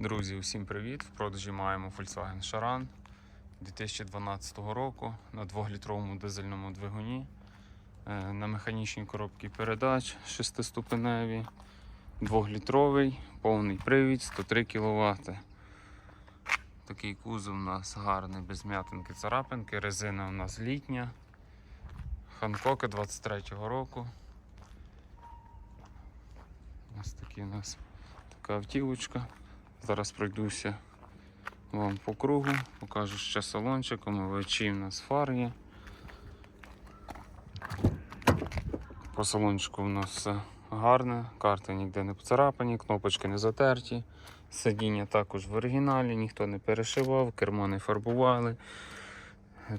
Друзі, усім привіт! В продажі маємо Volkswagen Charan 2012 року на 2-літровому дизельному двигуні, е, на механічній коробці передач 6-ступеневій, 2-літровий, повний привід, 103 кВт. Такий кузов у нас гарний, без м'ятинки царапинки, резина у нас літня, Ханкока 23-го року. Ось такий у нас така автівочка. Зараз пройдуся вам по кругу, покажу ще салончик, омивачі у нас фар. По салончику у нас все гарне, карти ніде не поцарапані, кнопочки не затерті. Сидіння також в оригіналі, ніхто не перешивав, кермо не фарбували.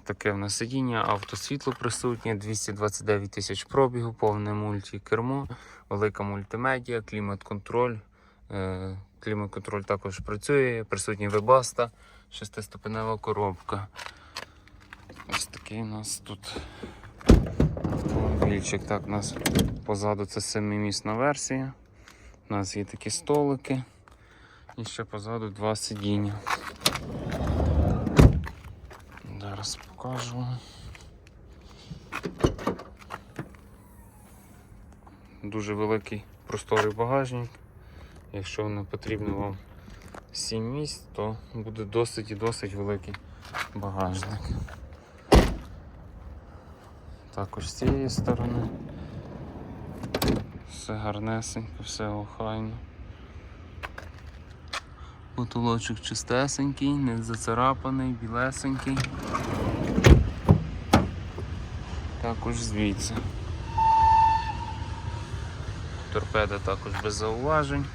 Таке в нас сидіння, автосвітло присутнє, 229 тисяч пробігу, повне мультикермо, велика мультимедіа, клімат-контроль. Клімат-контроль також працює, присутній вебаста, шестиступенева коробка. Ось такий у нас тут автомобільчик. Так, у нас позаду це семимісна версія. У нас є такі столики. І ще позаду два сидіння. Зараз покажу. Дуже великий просторий багажник. Якщо не потрібно вам 7 місць, то буде досить і досить великий багажник. Також з цієї сторони. Все гарнесенько, все охайно. Потолочок чистесенький, не зацарапаний, білесенький. Також звідси. Торпеда також без зауважень.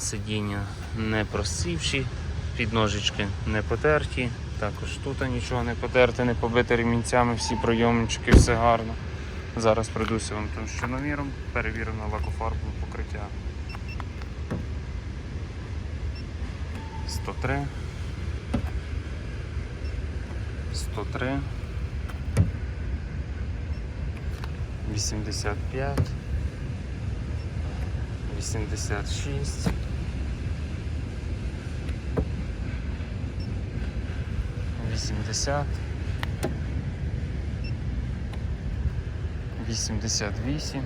Сидіння не просівші, підножечки не потерті. Також тут нічого не потерте, не побите ремінцями, всі пройомнички, все гарно. Зараз пройдуся вам тим товщиноміром, перевіримо лакофарбове покриття. 103. 103. 85. 86. 80. 88.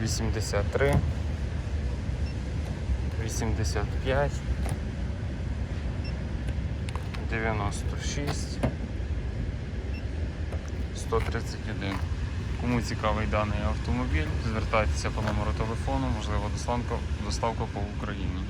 83. 85. 96. 131. Кому цікавий даний автомобіль, звертайтеся по номеру телефону, можливо, доставка, по Україні.